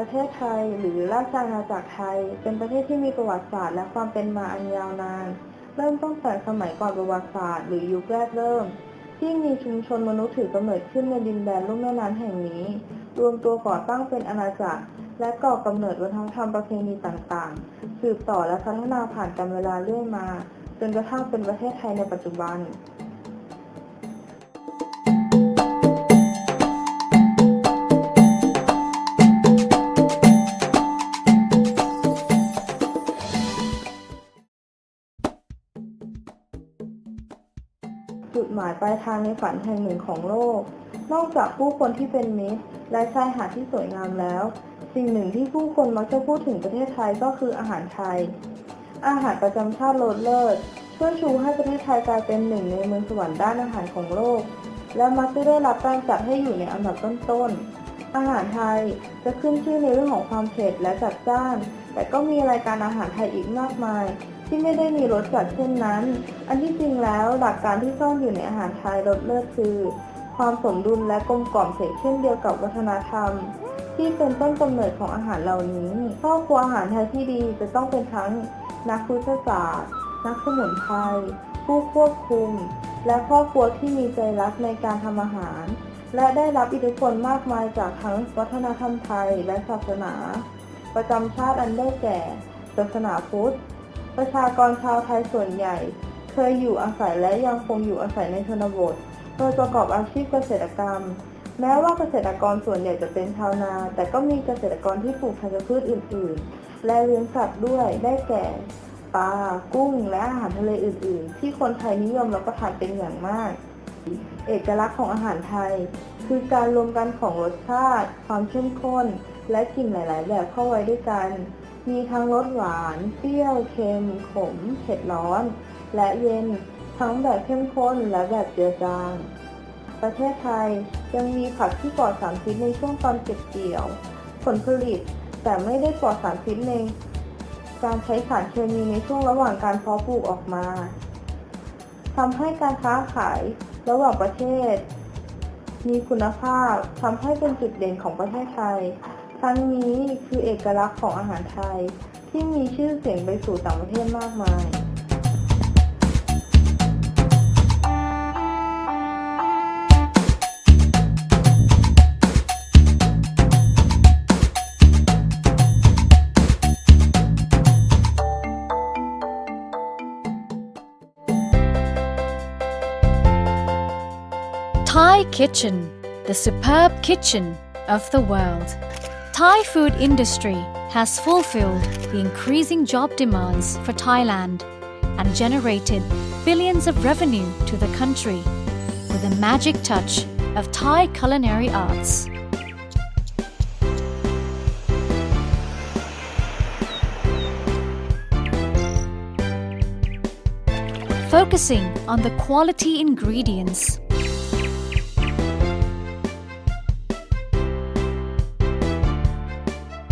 ประเทศไทย หรือราชอาณาจักรไทย เป็นประเทศที่มีประวัติศาสตร์และความเป็นมาอันยาวนาน เริ่มตั้งแต่สมัยก่อนประวัติศาสตร์หรือยุคแรกเริ่ม ที่มีชุมชนมนุษย์ถือกำเนิดขึ้นในดินแดนลุ่มแม่น้ำแห่งนี้ รวมตัวก่อตั้งเป็นอาณาจักร และก่อกำเนิดวัฒนธรรมประเพณีต่างๆ สืบต่อและพัฒนาผ่านกาลเวลาเรื่อยมา จนกระทั่งเป็นประเทศไทยในปัจจุบัน จุดหมายปลายทางในฝันแห่งหนึ่งของโลก นอกจากผู้คนที่เป็นมิตร และชายหาดที่สวยงามแล้ว สิ่งหนึ่งที่ผู้คนมักจะพูดถึงประเทศไทยก็คืออาหารไทย อาหารประจำชาติโลดเลิศช่วยชูให้ประเทศไทยกลายเป็นหนึ่งในเมืองสวรรค์ด้านอาหารของโลก และมักจะได้รับการจัดให้อยู่ในอันดับต้นๆ อาหารไทยจะขึ้นชื่อในเรื่องของความเผ็ดและจัดจ้าน แต่ก็มีรายการอาหารไทยอีกมากมาย ที่ไม่ได้มีรสจัดเช่นนั้น อันที่จริงแล้วหลักการที่ซ่อนอยู่ในอาหารไทยรสเลิศคือ ความสมดุลและกลมกล่อมเสกเช่นเดียวกับวัฒนธรรม ที่เป็นต้นกำเนิดของอาหารเหล่านี้พ่อครัวอาหารไทยที่ดีจะต้องเป็นทั้งนักพุทธศาสตร์ นักสมุนไพรผู้ควบคุม และครอบครัวที่มีใจรักในการทำอาหาร และได้รับอิทธิพลมากมายจากทั้งวัฒนธรรมไทยและศาสนา ประจำชาติอันได้แก่ ศาสนาพุทธ ประชากรชาวไทยส่วนใหญ่ เคยอยู่อาศัยและยังคงอยู่อาศัยในชนบท โดยประกอบอาชีพเกษตรกรรม แม้ว่าเกษตรกรส่วนใหญ่จะเป็นชาวนา แต่ก็มีเกษตรกรที่ปลูกธัญพืชอื่น ๆ และเลี้ยงสัตว์ด้วยได้แก่ปลา กุ้ง และอาหารทะเลอื่น ๆ ที่คนไทยนิยมรับประทานเป็นอย่างมาก เอกลักษณ์ของอาหารไทย คือการรวมกันของรสชาติ ความเข้มข้น และกลิ่นหลาย ๆ แบบเข้าไว้ด้วยกัน มีทั้งรสหวาน เปรี้ยว เค็ม ขม เผ็ดร้อน และเย็น ทั้งแบบเข้มข้นและแบบเจือจาง ประเทศไทยยังมีผักที่ปลอดสารพิษในช่วงตอนเก็บเกี่ยว ผลผลิตแต่ไม่ได้ปลอดสารพิษในการใช้สารเคมีในช่วงระหว่างการเพาะปลูกออกมาทำให้การค้าขายระหว่างประเทศ มีคุณภาพทำให้เป็นจุดเด่นของประเทศไทย ทั้งนี้คือเอกลักษณ์ของอาหารไทย ที่มีชื่อเสียงไปสู่ต่างประเทศมากมาย Thai Kitchen, the superb kitchen of the world. Thai food industry has fulfilled the increasing job demands for Thailand and generated billions of revenue to the country with a magic touch of Thai culinary arts. Focusing on the quality ingredients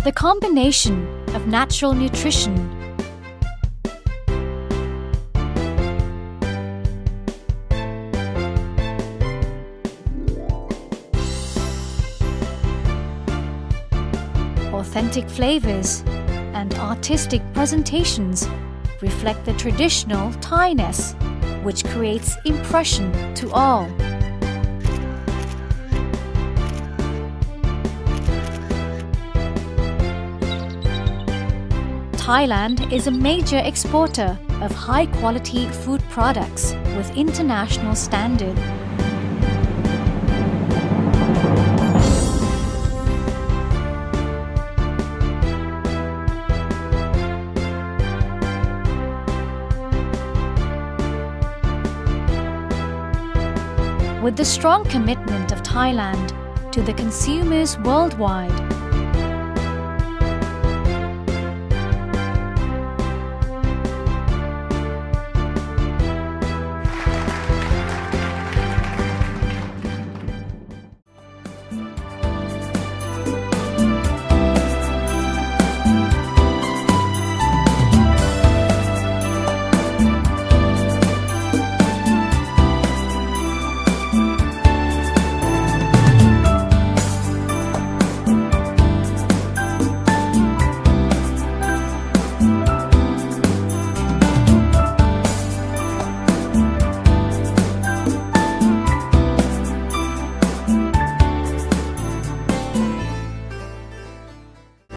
The combination of natural nutrition, authentic flavors, and artistic presentations reflect the traditional Thainess, which creates impression to all. Thailand is a major exporter of high quality food products with international standard. With the strong commitment of Thailand to the consumers worldwide,